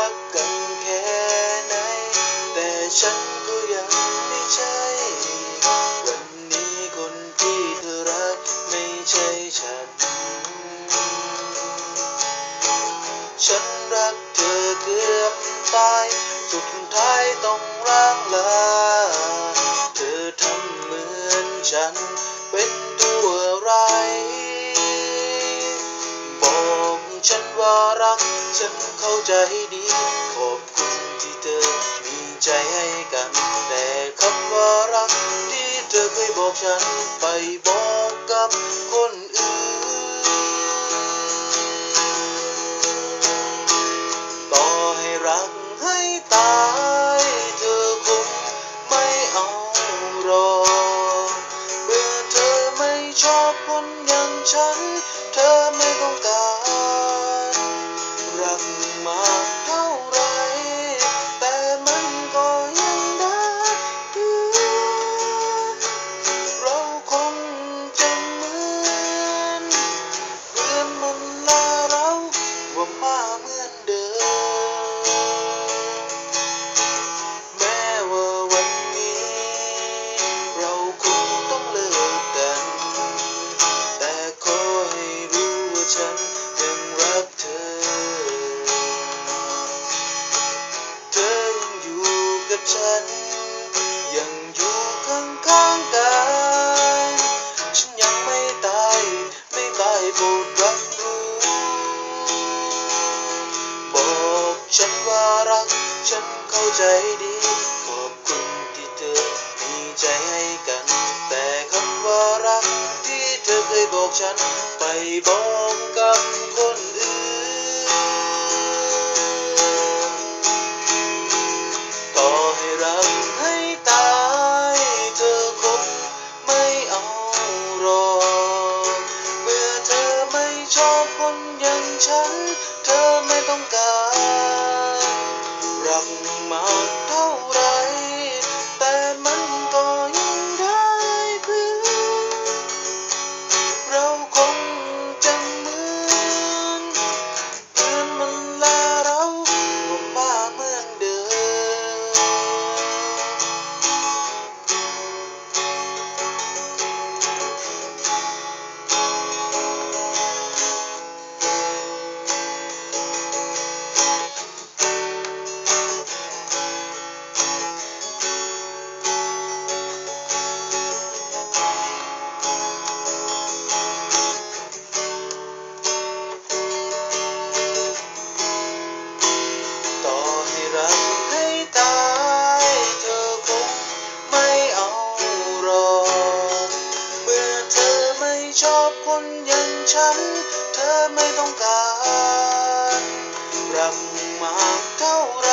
รักกันแค่ไหน แต่ฉันก็ยังไม่ใช่ วันนี้คนที่เธอรักไม่ใช่ฉัน ฉันรักเธอเกือบตาย สุดท้ายต้องร่างลา เธอทำเหมือนฉันเป็น ว่ารัก ฉันเข้าใจดี ขอบคุณที่เธอมีใจให้กัน แต่คำว่ารักที่เธอเคยบอกฉันไปบอกกับคนอื่น ว่ามาเหมือน ใจดี ขอบคุณที่เธอมีใจให้กัน แต่คำว่ารักที่เธอเคยบอกฉัน ไปบอกกับคนอื่น ต่อให้รักให้ตาย เธอคงไม่เอารอ เมื่อเธอไม่ชอบคนอย่างฉัน เธอไม่ต้องการ คนอย่างฉัน เธอไม่ต้องการ รักมากเท่าไร